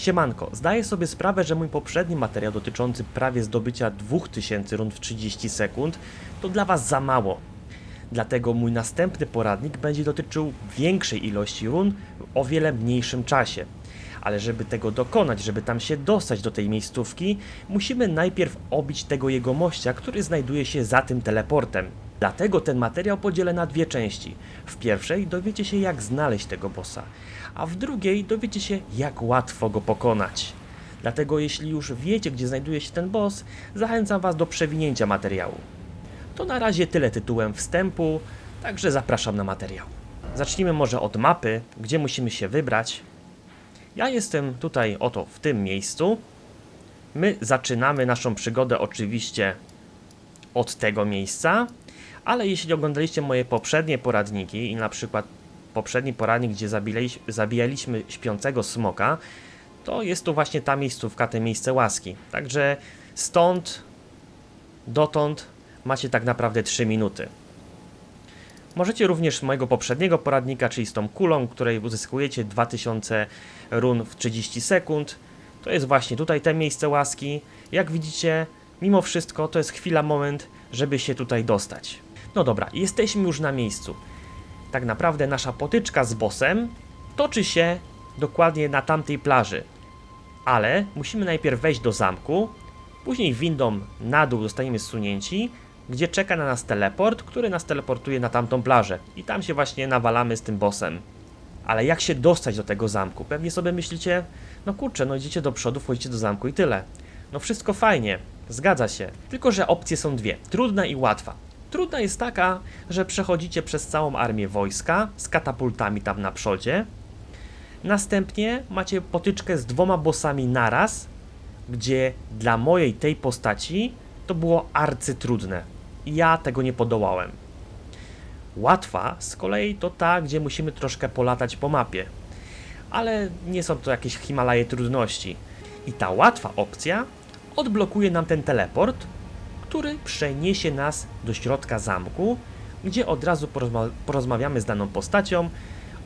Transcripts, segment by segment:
Siemanko, zdaję sobie sprawę, że mój poprzedni materiał dotyczący prawie zdobycia 2000 rund w 30 sekund to dla Was za mało. Dlatego mój następny poradnik będzie dotyczył większej ilości run w o wiele mniejszym czasie. Ale żeby tego dokonać, żeby tam się dostać do tej miejscówki, musimy najpierw obić tego jegomościa, który znajduje się za tym teleportem. Dlatego ten materiał podzielę na dwie części. W pierwszej dowiecie się jak znaleźć tego bossa, a w drugiej dowiecie się jak łatwo go pokonać. Dlatego jeśli już wiecie gdzie znajduje się ten boss, zachęcam was do przewinięcia materiału. To na razie tyle tytułem wstępu, także zapraszam na materiał. Zacznijmy może od mapy, gdzie musimy się wybrać. Ja jestem tutaj oto w tym miejscu. My zaczynamy naszą przygodę oczywiście od tego miejsca, ale jeśli oglądaliście moje poprzednie poradniki i na przykład poprzedni poradnik, gdzie zabijaliś- zabijaliśmy śpiącego smoka, to jest tu właśnie ta miejscówka, te miejsce łaski. Także stąd dotąd macie tak naprawdę 3 minuty. Możecie również mojego poprzedniego poradnika, czyli z tą kulą, której uzyskujecie 2000 run w 30 sekund. To jest właśnie tutaj te miejsce łaski. Jak widzicie, mimo wszystko to jest chwila, moment, żeby się tutaj dostać. No dobra, jesteśmy już na miejscu. Tak naprawdę nasza potyczka z bossem toczy się dokładnie na tamtej plaży. Ale musimy najpierw wejść do zamku, później windą na dół zostaniemy zsunięci, gdzie czeka na nas teleport, który nas teleportuje na tamtą plażę. I tam się właśnie nawalamy z tym bossem. Ale jak się dostać do tego zamku? Pewnie sobie myślicie, no kurczę, no idziecie do przodu, wchodzicie do zamku i tyle. No wszystko fajnie, zgadza się. Tylko, że opcje są dwie, trudna i łatwa. Trudna jest taka, że przechodzicie przez całą armię wojska z katapultami tam na przodzie. Następnie macie potyczkę z dwoma bossami naraz, gdzie dla mojej tej postaci to było arcytrudne. Ja tego nie podołałem. Łatwa z kolei to ta, gdzie musimy troszkę polatać po mapie. Ale nie są to jakieś Himalaje trudności. I ta łatwa opcja odblokuje nam ten teleport, który przeniesie nas do środka zamku, gdzie od razu porozma- porozmawiamy z daną postacią,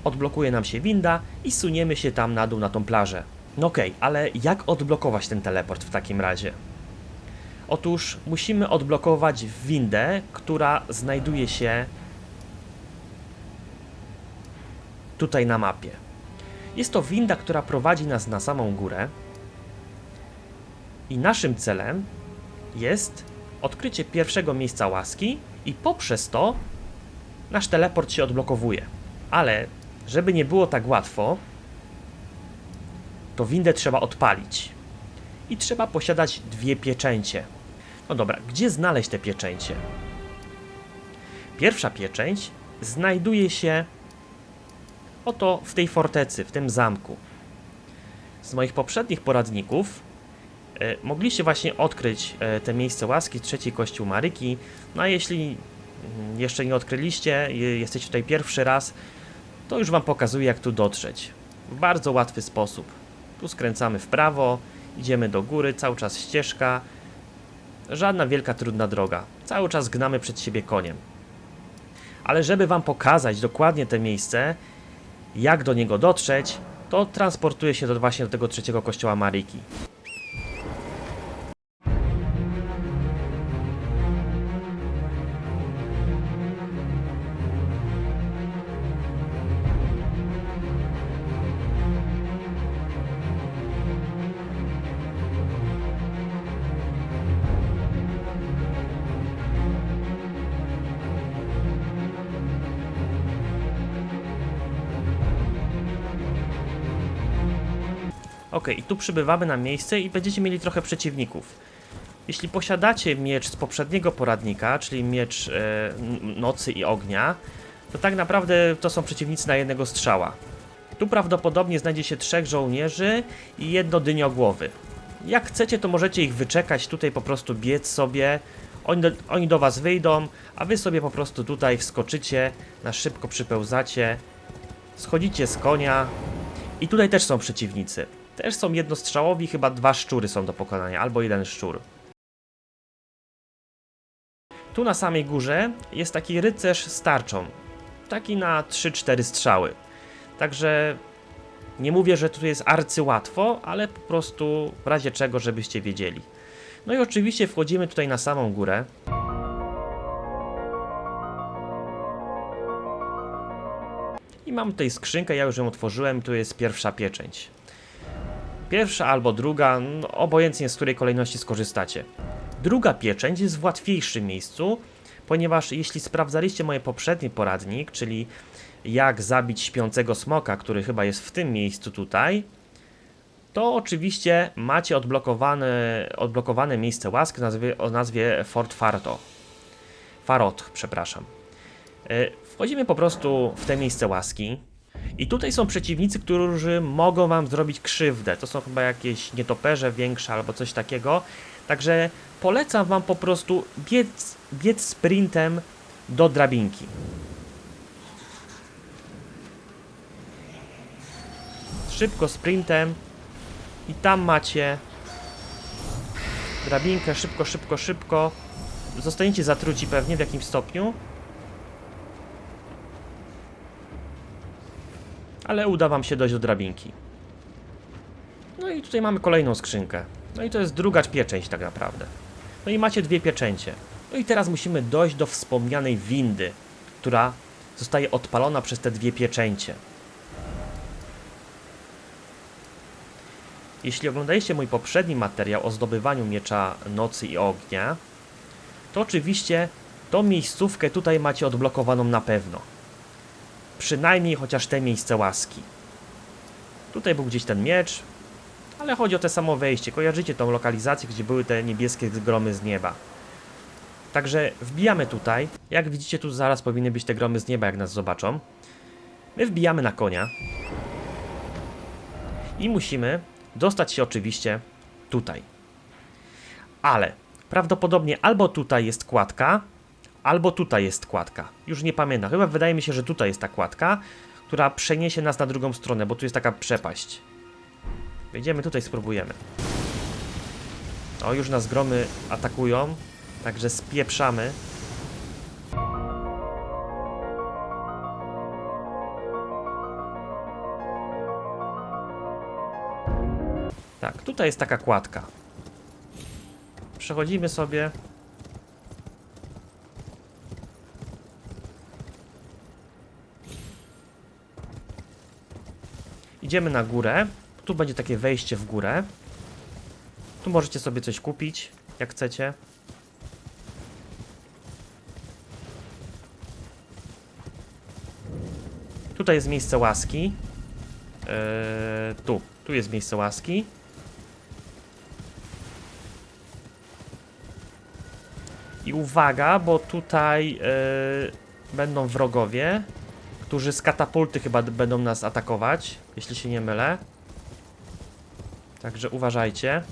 odblokuje nam się winda i suniemy się tam na dół na tą plażę. No okej, ale jak odblokować ten teleport w takim razie? Otóż musimy odblokować windę, która znajduje się tutaj na mapie. Jest to winda, która prowadzi nas na samą górę. I naszym celem jest odkrycie pierwszego miejsca łaski i poprzez to nasz teleport się odblokowuje. Ale żeby nie było tak łatwo, to windę trzeba odpalić. I trzeba posiadać dwie pieczęcie. No dobra, gdzie znaleźć te pieczęcie? Pierwsza pieczęć znajduje się oto w tej fortecy, w tym zamku. Z moich poprzednich poradników mogliście właśnie odkryć e, te miejsce łaski, trzeci kościół Maryki. No a jeśli mm, jeszcze nie odkryliście, je- jesteście tutaj pierwszy raz, to już Wam pokazuję, jak tu dotrzeć. W bardzo łatwy sposób. Tu skręcamy w prawo, idziemy do góry, cały czas ścieżka. Żadna wielka, trudna droga. Cały czas gnamy przed siebie koniem. Ale żeby Wam pokazać dokładnie te miejsce, jak do niego dotrzeć, to transportuję się do, właśnie do tego trzeciego kościoła Maryki. Ok, i tu przybywamy na miejsce i będziecie mieli trochę przeciwników. Jeśli posiadacie miecz z poprzedniego poradnika, czyli miecz n- nocy i ognia, to tak naprawdę to są przeciwnicy na jednego strzała. Tu prawdopodobnie znajdzie się trzech żołnierzy i jedno dyniogłowy. Jak chcecie, to możecie ich wyczekać, tutaj po prostu biec sobie. Oni do, oni do was wyjdą, a wy sobie po prostu tutaj wskoczycie, na szybko przypełzacie, schodzicie z konia. I tutaj też są przeciwnicy. Też są jednostrzałowi, chyba dwa szczury są do pokonania, albo jeden szczur. Tu na samej górze jest taki rycerz z tarczą. Taki na 3-4 strzały. Także Nie mówię, że tu jest arcyłatwo, ale po prostu w razie czego, żebyście wiedzieli. No i oczywiście wchodzimy tutaj na samą górę. I mam tutaj skrzynkę, ja już ją otworzyłem, tu jest pierwsza pieczęć. Pierwsza albo druga, no, obojętnie z której kolejności skorzystacie. Druga pieczęć jest w łatwiejszym miejscu, ponieważ jeśli sprawdzaliście moje poprzedni poradnik, czyli jak zabić śpiącego smoka, który chyba jest w tym miejscu tutaj, to oczywiście macie odblokowane, odblokowane miejsce łaski o nazwie, o nazwie Fort Farto. Farot, przepraszam. E, Wchodzimy po prostu w te miejsce łaski. I tutaj są przeciwnicy, którzy mogą wam zrobić krzywdę. To są chyba jakieś nietoperze większe albo coś takiego. Także polecam wam po prostu biec, biec sprintem do drabinki. Szybko sprintem i tam macie drabinkę, szybko, szybko, szybko. Zostaniecie zatruci pewnie w jakimś stopniu. Ale uda wam się dojść do drabinki. No i tutaj mamy kolejną skrzynkę. No i to jest druga pieczęć tak naprawdę. No i macie dwie pieczęcie. No i teraz musimy dojść do wspomnianej windy, która zostaje odpalona przez te dwie pieczęcie. Jeśli oglądaliście mój poprzedni materiał o zdobywaniu miecza nocy i ognia, to oczywiście tą miejscówkę tutaj macie odblokowaną na pewno. Przynajmniej chociaż te miejsce łaski. Tutaj był gdzieś ten miecz, ale chodzi o te samo wejście. Kojarzycie tą lokalizację, gdzie były te niebieskie gromy z nieba. Także wbijamy tutaj. Jak widzicie, tu zaraz powinny być te gromy z nieba, jak nas zobaczą. My wbijamy na konia. I musimy dostać się oczywiście tutaj. Ale prawdopodobnie albo tutaj jest kładka, albo tutaj jest kładka. Już nie pamiętam. Chyba wydaje mi się, że tutaj jest ta kładka, która przeniesie nas na drugą stronę, bo tu jest taka przepaść. Wejdziemy tutaj, spróbujemy. O, już nas gromy atakują, także spieprzamy. Tak, tutaj jest taka kładka. Przechodzimy sobie. Idziemy na górę. Tu będzie takie wejście w górę. Tu możecie sobie coś kupić, jak chcecie. Tutaj jest miejsce łaski. Eee, tu, tu jest miejsce łaski. I uwaga, bo tutaj e, będą wrogowie, którzy z katapulty chyba będą nas atakować, jeśli się nie mylę. Także uważajcie.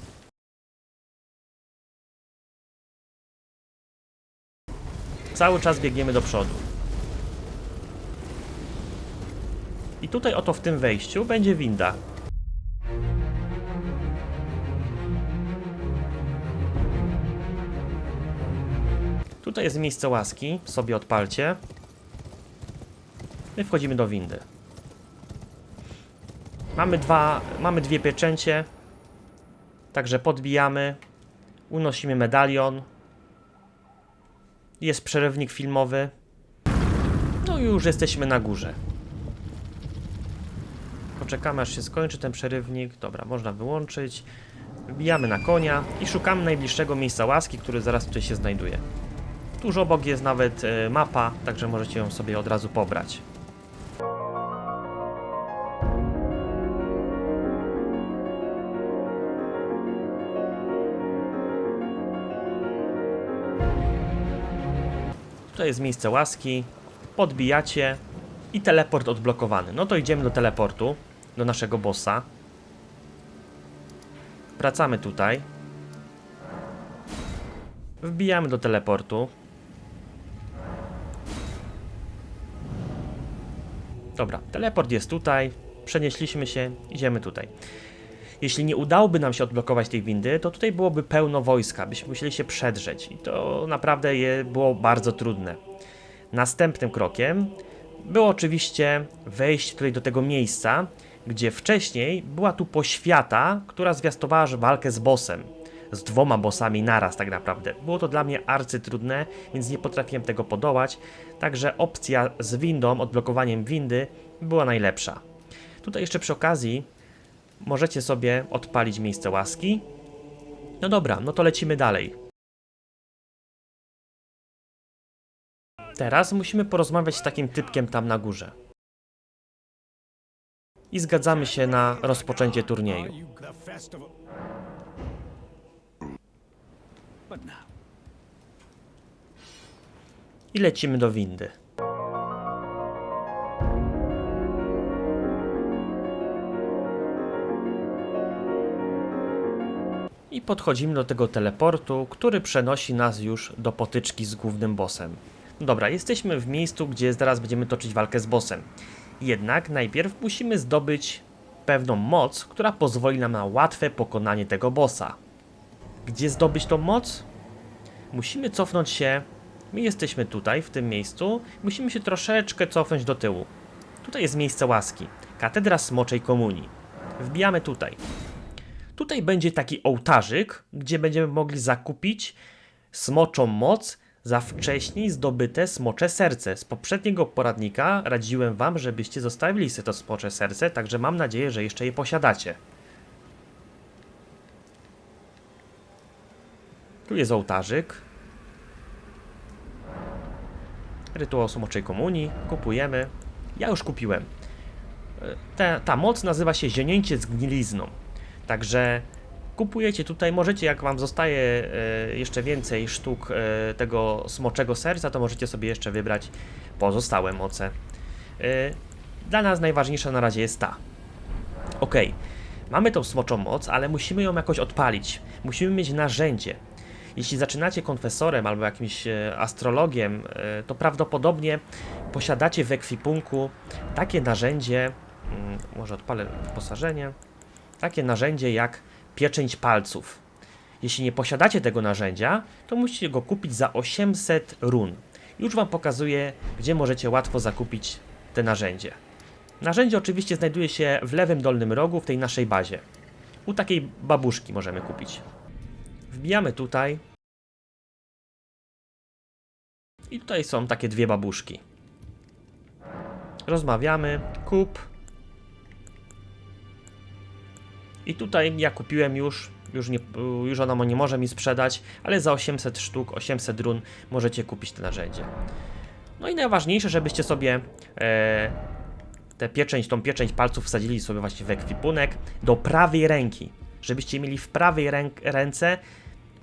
Cały czas biegniemy do przodu. I tutaj oto w tym wejściu będzie winda. Tutaj jest miejsce łaski, sobie odpalcie. No i wchodzimy do windy. Mamy dwa, mamy dwie pieczęcie. Także podbijamy. Unosimy medalion. Jest przerywnik filmowy. No i już jesteśmy na górze. Poczekamy aż się skończy ten przerywnik. Dobra, można wyłączyć. Wbijamy na konia i szukamy najbliższego miejsca łaski, który zaraz tutaj się znajduje. Tuż obok jest nawet e, mapa, także możecie ją sobie od razu pobrać. Tutaj jest miejsce łaski, podbijacie i teleport odblokowany. No to idziemy do teleportu, do naszego bossa. Wracamy tutaj. Wbijamy do teleportu. Dobra, teleport jest tutaj. Przenieśliśmy się, idziemy tutaj. Jeśli nie udałoby nam się odblokować tej windy, to tutaj byłoby pełno wojska, byśmy musieli się przedrzeć i to naprawdę je było bardzo trudne. Następnym krokiem było oczywiście wejść tutaj do tego miejsca, gdzie wcześniej była tu poświata, która zwiastowała walkę z bossem. Z dwoma bossami naraz tak naprawdę. Było to dla mnie arcytrudne, więc nie potrafiłem tego podołać, także opcja z windą, odblokowaniem windy była najlepsza. Tutaj jeszcze przy okazji możecie sobie odpalić miejsce łaski. No dobra, no to lecimy dalej. Teraz musimy porozmawiać z takim typkiem tam na górze. I zgadzamy się na rozpoczęcie turnieju. I lecimy do windy. Podchodzimy do tego teleportu, który przenosi nas już do potyczki z głównym bossem. Dobra, jesteśmy w miejscu, gdzie zaraz będziemy toczyć walkę z bossem. Jednak najpierw musimy zdobyć pewną moc, która pozwoli nam na łatwe pokonanie tego bossa. Gdzie zdobyć tą moc? musimy cofnąć się. My jesteśmy tutaj, w tym miejscu. Musimy się troszeczkę cofnąć do tyłu. Tutaj jest miejsce łaski. Katedra Smoczej Komunii. Wbijamy tutaj. Tutaj będzie taki ołtarzyk, gdzie będziemy mogli zakupić smoczą moc za wcześniej zdobyte smocze serce. Z poprzedniego poradnika radziłem wam, żebyście zostawili sobie to smocze serce, także mam nadzieję, że jeszcze je posiadacie. Tu jest ołtarzyk. Rytuał Smoczej Komunii. Kupujemy. Ja już kupiłem. E, Ta, ta moc nazywa się Zionięcie z gnilizną. Także kupujecie tutaj, możecie jak wam zostaje e, jeszcze więcej sztuk e, tego smoczego serca, to możecie sobie jeszcze wybrać pozostałe moce. E, Dla nas najważniejsza na razie jest ta. Ok, mamy tą smoczą moc, ale musimy ją jakoś odpalić. Musimy mieć narzędzie. Jeśli zaczynacie konfesorem albo jakimś astrologiem, to prawdopodobnie posiadacie w ekwipunku takie narzędzie, mm, może odpalę wyposażenie, takie narzędzie jak pieczęć palców. Jeśli nie posiadacie tego narzędzia, to musicie go kupić za 800 run. Już Wam pokazuję, gdzie możecie łatwo zakupić te narzędzie. Narzędzie oczywiście znajduje się w lewym dolnym rogu w tej naszej bazie. U takiej babuszki możemy kupić. Wbijamy tutaj. I tutaj są takie dwie babuszki. Rozmawiamy, kup. I tutaj ja kupiłem już, już, nie, już ona nie może mi sprzedać, ale za 800 sztuk, 800 run możecie kupić to narzędzie. No i najważniejsze, żebyście sobie e, tę pieczęć, tą pieczęć palców wsadzili sobie właśnie w ekwipunek do prawej ręki, żebyście mieli w prawej ręk, ręce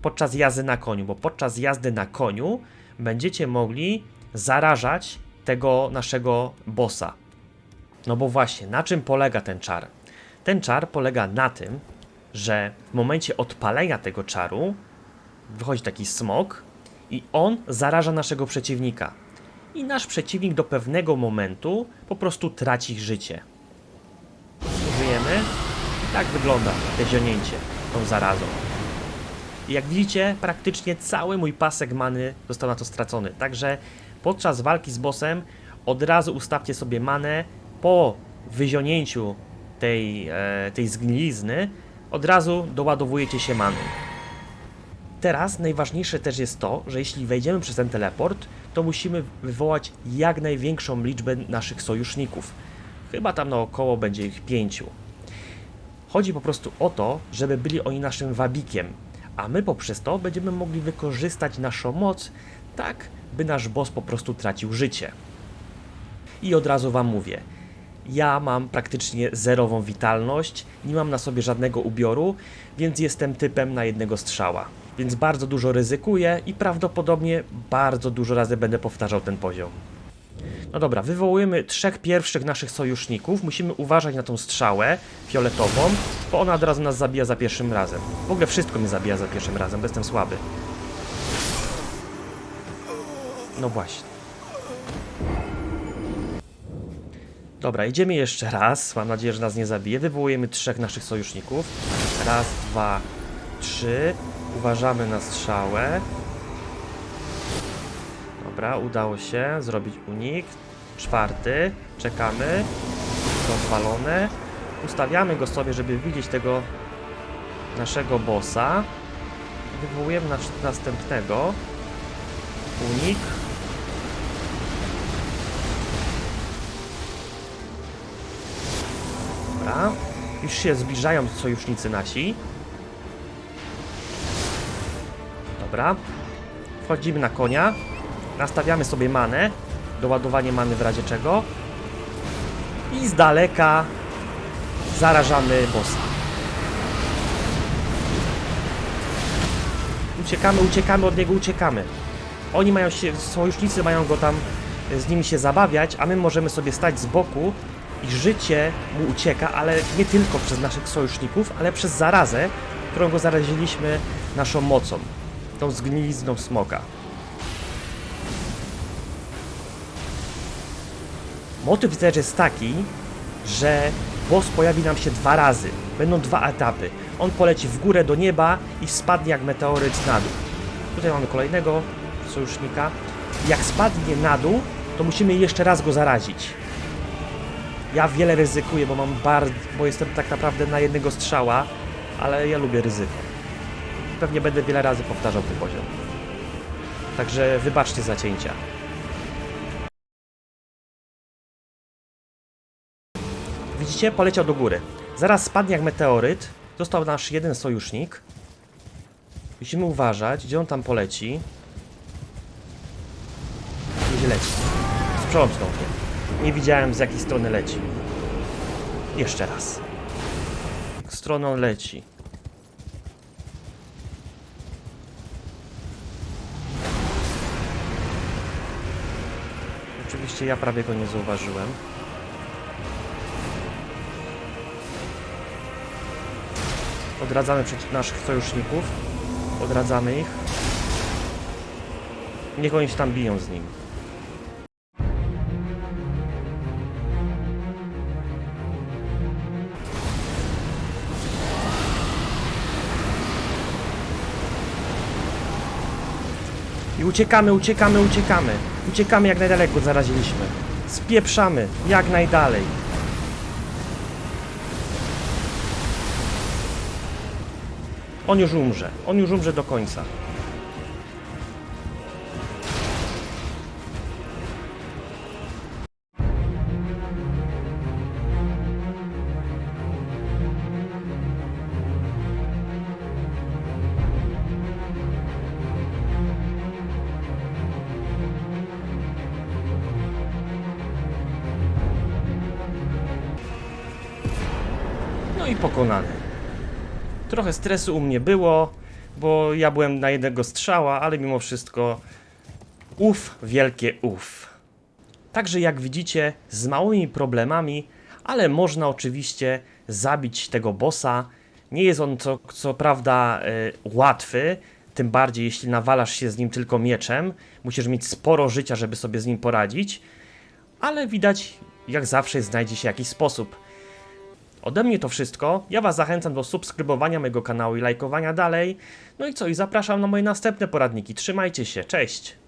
podczas jazdy na koniu, bo podczas jazdy na koniu będziecie mogli zarażać tego naszego bossa. No bo właśnie, na czym polega ten czar? Ten czar polega na tym, że w momencie odpalenia tego czaru wychodzi taki smok i on zaraża naszego przeciwnika. I nasz przeciwnik do pewnego momentu po prostu traci życie. Użyjemy. I tak wygląda te zionięcie tą zarazą. I jak widzicie, praktycznie cały mój pasek many został na to stracony. Także podczas walki z bossem od razu ustawcie sobie manę po wyzionięciu tej, e, tej zgnilizny, od razu doładowujecie się maną. Teraz najważniejsze też jest to, że jeśli wejdziemy przez ten teleport, to musimy wywołać jak największą liczbę naszych sojuszników. Chyba tam naokoło będzie ich pięciu. Chodzi po prostu o to, żeby byli oni naszym wabikiem, a my poprzez to będziemy mogli wykorzystać naszą moc tak, by nasz boss po prostu tracił życie. I od razu Wam mówię, ja mam praktycznie zerową witalność, nie mam na sobie żadnego ubioru, więc jestem typem na jednego strzała. Więc bardzo dużo ryzykuję i prawdopodobnie bardzo dużo razy będę powtarzał ten poziom. No dobra, wywołujemy trzech pierwszych naszych sojuszników. Musimy uważać na tą strzałę fioletową, bo ona od razu nas zabija za pierwszym razem. W ogóle wszystko mnie zabija za pierwszym razem, bo jestem słaby. No właśnie. Dobra, idziemy jeszcze raz. Mam nadzieję, że nas nie zabije. Wywołujemy trzech naszych sojuszników. Raz, dwa, trzy. Uważamy na strzałę. Dobra, udało się zrobić unik. Czwarty. Czekamy. Rozwalone. Ustawiamy go sobie, żeby widzieć tego naszego bossa. Wywołujemy nas- następnego. Unik. Już się zbliżają sojusznicy nasi. Dobra. Wchodzimy na konia. Nastawiamy sobie manę. Doładowanie many w razie czego. I z daleka zarażamy bossa. Uciekamy, uciekamy od niego, uciekamy. Oni mają się, sojusznicy mają go tam z nimi się zabawiać, a my możemy sobie stać z boku i życie mu ucieka, ale nie tylko przez naszych sojuszników, ale przez zarazę, którą go zaraziliśmy naszą mocą. Tą zgnilizną smoka. Motyw też jest taki, że boss pojawi nam się dwa razy. Będą dwa etapy. On poleci w górę do nieba i spadnie jak meteoryt na dół. Tutaj mamy kolejnego sojusznika. Jak spadnie na dół, to musimy jeszcze raz go zarazić. Ja wiele ryzykuję, bo mam bardzo, bo jestem tak naprawdę na jednego strzała, ale ja lubię ryzyko. Pewnie będę wiele razy powtarzał ten poziom. Także wybaczcie zacięcia. Widzicie? Poleciał do góry. Zaraz spadnie jak meteoryt. Został nasz jeden sojusznik. Musimy uważać, gdzie on tam poleci. Gdzie leci. Sprzątnął mnie. Nie widziałem z jakiej strony leci. Jeszcze raz. On leci. Oczywiście ja prawie go nie zauważyłem. Odradzamy przeciw naszych sojuszników. Odradzamy ich. Niech oni się tam biją z nim. Uciekamy, uciekamy, uciekamy. Uciekamy jak najdaleko zaraziliśmy. Spieprzamy jak najdalej. On już umrze. On już umrze do końca. Trochę stresu u mnie było, bo ja byłem na jednego strzała, ale mimo wszystko uf, wielkie uf. Także jak widzicie, z małymi problemami, ale można oczywiście zabić tego bossa. Nie jest on co, co prawda y, łatwy, tym bardziej jeśli nawalasz się z nim tylko mieczem. Musisz mieć sporo życia, żeby sobie z nim poradzić, ale widać, jak zawsze znajdzie się jakiś sposób. Ode mnie to wszystko. Ja Was zachęcam do subskrybowania mojego kanału i lajkowania dalej. No i co, i zapraszam na moje następne poradniki. Trzymajcie się, cześć!